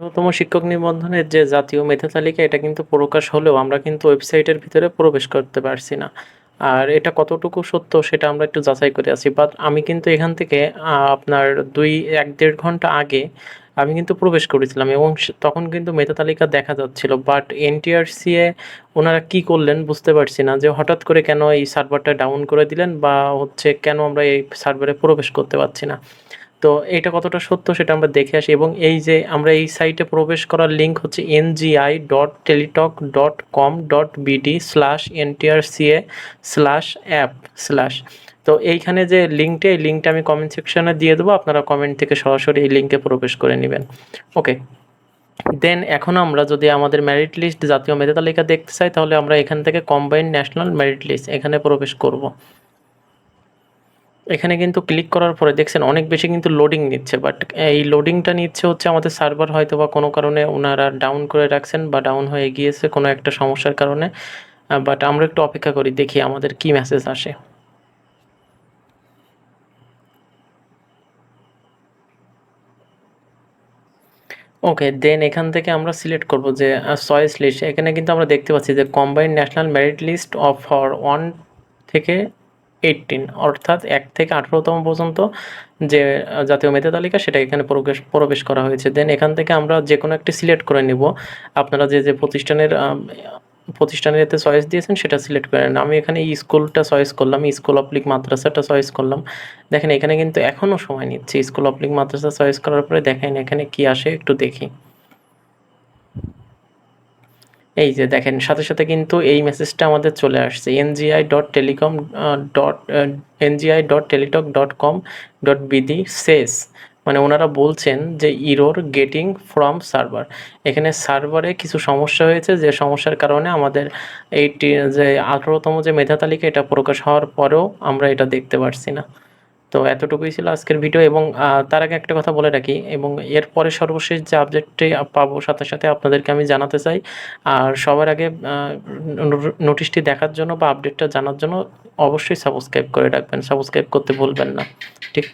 ন্যূনতম শিক্ষক নিবন্ধনের যে জাতীয় মেধা তালিকা, এটা কিন্তু প্রকাশ হলেও আমরা কিন্তু ওয়েবসাইটের ভিতরে প্রবেশ করতে পারছি না। আর এটা কতটুকু সত্য সেটা আমরা একটু যাচাই করে আছি বাট আমি কিন্তু এখান থেকে আপনার দুই, এক, দেড় ঘণ্টা আগে আমি কিন্তু প্রবেশ করেছিলাম এবং তখন কিন্তু মেধা তালিকা দেখা যাচ্ছিল। বাট এনটিআরসি এ ওনারা কি করলেন বুঝতে পারছি না, যে হঠাৎ করে কেন এই সার্ভারটা ডাউন করে দিলেন বা হচ্ছে কেন আমরা এই সার্ভারে প্রবেশ করতে পারছি না। তো এটা কতটা সত্য সেটা আমরা দেখে আসি এবং এই যে আমরা এই সাইটে প্রবেশ করার লিঙ্ক হচ্ছে N NGI dot teletalk dot com dot BD slash NTRCA slash app slash তো এইখানে যে লিঙ্কটা এই লিঙ্কটা আমি কমেন্ট সেকশনে দিয়ে দেবো, আপনারা কমেন্ট থেকে সরাসরি এই লিঙ্কে প্রবেশ করে নেবেন। ওকে দেন এখন আমরা যদি আমাদের মেরিট লিস্ট জাতীয় মেধা তালিকা দেখতে চাই, তাহলে আমরা এখান থেকে কম্বাইন্ড ন্যাশনাল মেরিট লিস্ট এখানে প্রবেশ করব। এখানে কিন্তু ক্লিক করার পরে দেখছেন অনেক বেশি কিন্তু লোডিং নিচ্ছে বাট এই লোডিংটা নিচ্ছে হচ্ছে আমাদের সার্ভার হয়তো বা কোনো কারণে ওনারা ডাউন করে রাখছেন বা ডাউন হয়ে গিয়েছে কোনো একটা সমস্যার কারণে বাট আমরা একটু অপেক্ষা করি, দেখি আমাদের কি মেসেজ আসে। ওকে দেন এখান থেকে আমরা সিলেক্ট করব যে চয়েস লিস্ট এখানে কিন্তু আমরা দেখতে পাচ্ছি যে combined national merit list of for one থেকে এইটিন অর্থাৎ এক থেকে আঠারোতম পর্যন্ত যে জাতীয় মেধা তালিকা, সেটা এখানে প্রবেশ প্রবেশ করা হয়েছে। দেন এখান থেকে আমরা যে কোনো একটি সিলেক্ট করে নিব। আপনারা যে যে প্রতিষ্ঠানের প্রতিষ্ঠানের এতে চয়েস দিয়েছেন, সেটা সিলেক্ট করে নেন। আমি এখানে স্কুলটা চয়েস করলাম স্কুল অফলিগ মাদ্রাসাটা চয়েস করলাম। দেখেন, এখানে কিন্তু এখনও সময় নিচ্ছে স্কুল অপলিগ মাদ্রাসা চয়েস করার পরে, দেখেন এখানে কি আসে, একটু দেখি। এই যে দেখেন, সাথে সাথে কিন্তু এই মেসেজটা আমাদের চলে আসছে। NGI dot telecom dot NGI dot teletalk dot com dot BD সেস মানে ওনারা বলছেন যে ইরোর গেটিং ফ্রম সার্ভার এখানে সার্ভারে কিছু সমস্যা হয়েছে, যে সমস্যার কারণে আমাদের এই টি- যে আঠারোতম যে মেধা তালিকা, এটা প্রকাশ হওয়ার পরেও আমরা এটা দেখতে পারছি না। তো এতটুকুই ছিল আজকের ভিডিও এবং তার আগে একটা কথা বলে রাখি এবং এরপরে সর্বশেষ যে আপডেটটি পাবো সাথে সাথে আপনাদেরকে আমি জানাতে চাই। আর সবার আগে নোটিশটি দেখার জন্য বা আপডেটটা জানার জন্য অবশ্যই সাবস্ক্রাইব করে রাখবেন। সাবস্ক্রাইব করতে ভুলবেন না। ঠিক?